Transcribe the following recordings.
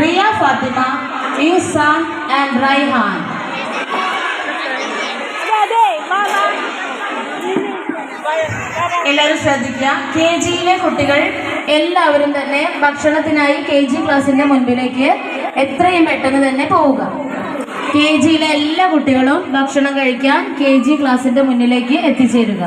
Riya Fathima Insan and Raihan എല്ലാവരും ശ്രദ്ധിക്കുക. K ജിയിലെ കുട്ടികൾ എല്ലാവരും തന്നെ ഭക്ഷണത്തിനായി കെ ജി ക്ലാസ്സിന്റെ മുൻപിലേക്ക് എത്രയും പെട്ടെന്ന് തന്നെ പോവുക. കെ ജിയിലെ എല്ലാ കുട്ടികളും ഭക്ഷണം കഴിക്കാൻ കെ ജി ക്ലാസ്സിന്റെ മുന്നിലേക്ക് എത്തിച്ചേരുക.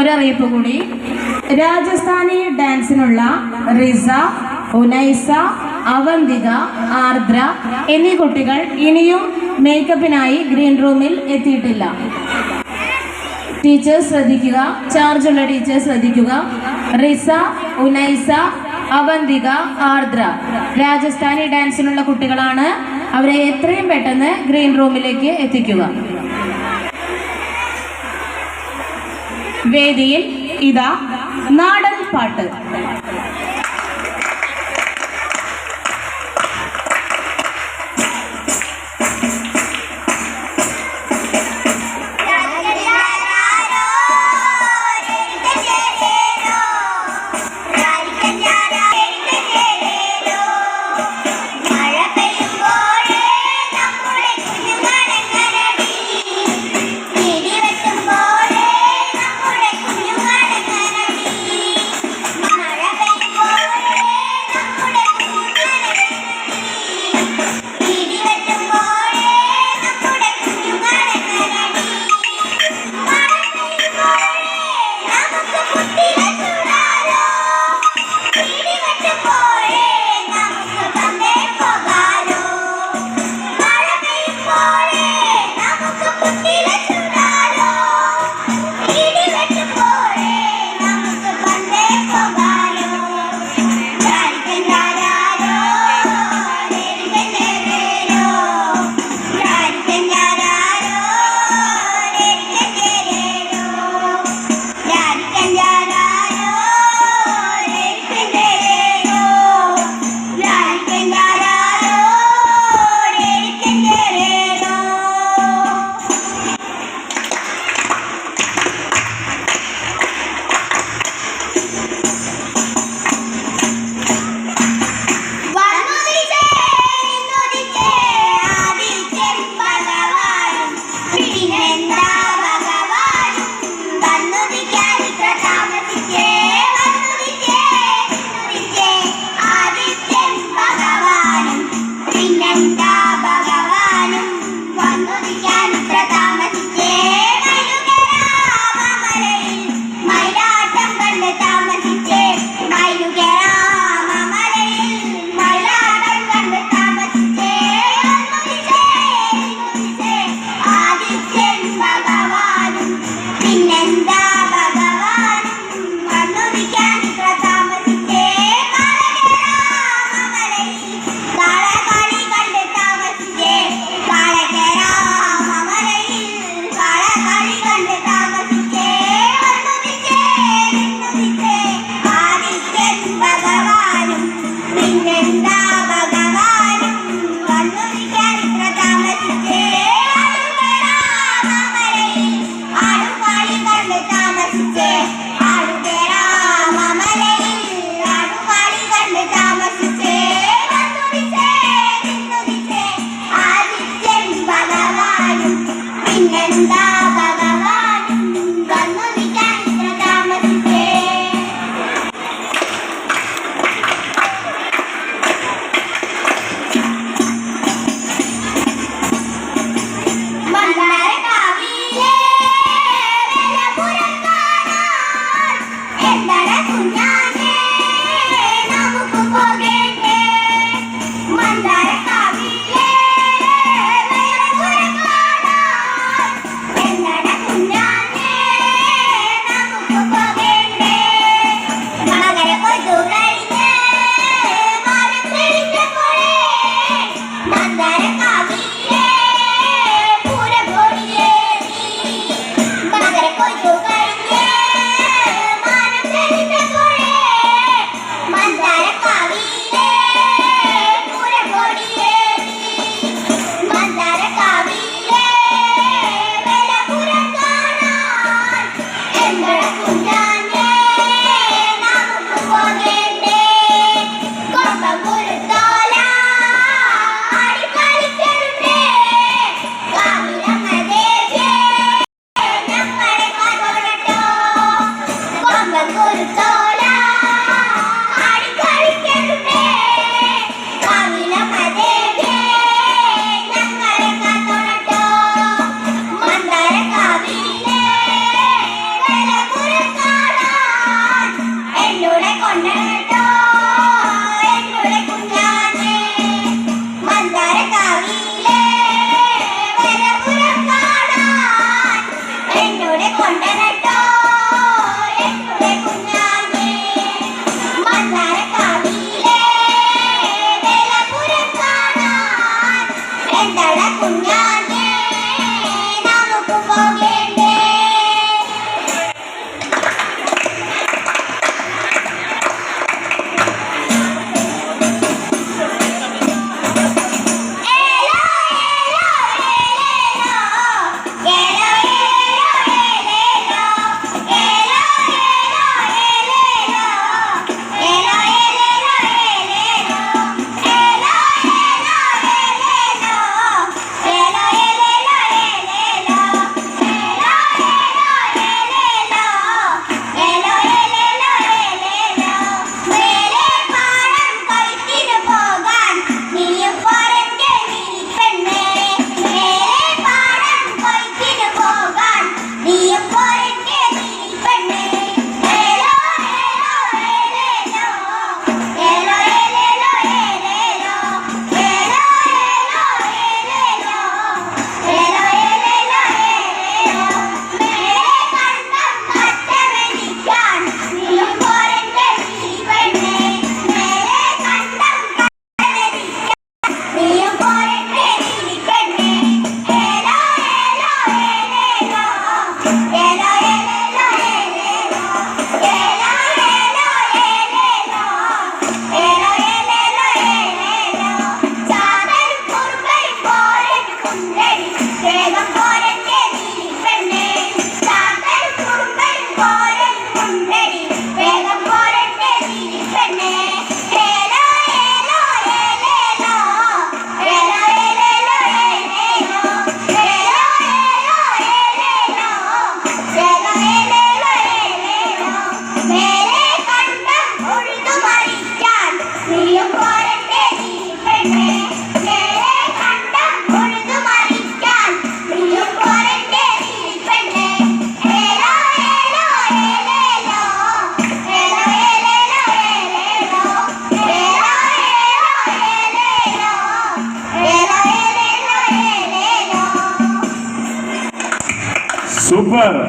ഒരറിയിപ്പ് കൂടി. രാജസ്ഥാനി ഡാൻസിനുള്ള റിസ ഉനൈസ അവന്തിക ആർദ്ര എന്നീ കുട്ടികൾ ഇനിയും മേക്കപ്പിനായി ഗ്രീൻ റൂമിൽ എത്തിയിട്ടില്ല. ടീച്ചേഴ്സ് ശ്രദ്ധിക്കുക ചാർജുള്ള ടീച്ചേഴ്സ് ശ്രദ്ധിക്കുക. റിസ ഉനൈസ അവന്തിക ആർദ്ര രാജസ്ഥാനി ഡാൻസിനുള്ള കുട്ടികളാണ്. അവരെ എത്രയും പെട്ടെന്ന് ഗ്രീൻ റൂമിലേക്ക് എത്തിക്കുക. വേദിയിൽ ഇതാ നാടൻ പാട്ട് 你累了。and I Yeah.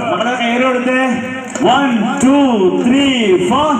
നമ്മുടെ കയ്യിലെടുത്ത് one two three four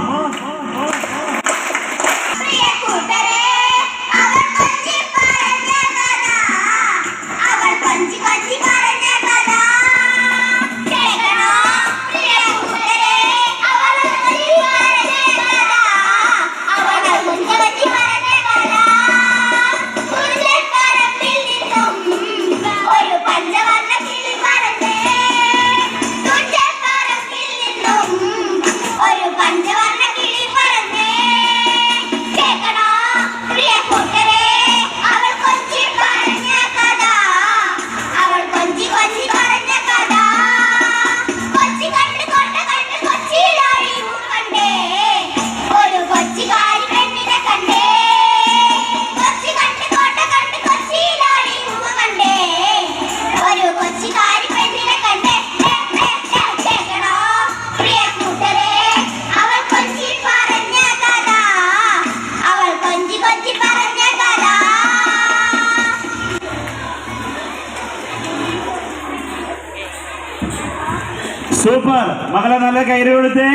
super. മകളെ നല്ല കയറി കൊടുത്തേ.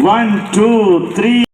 One two three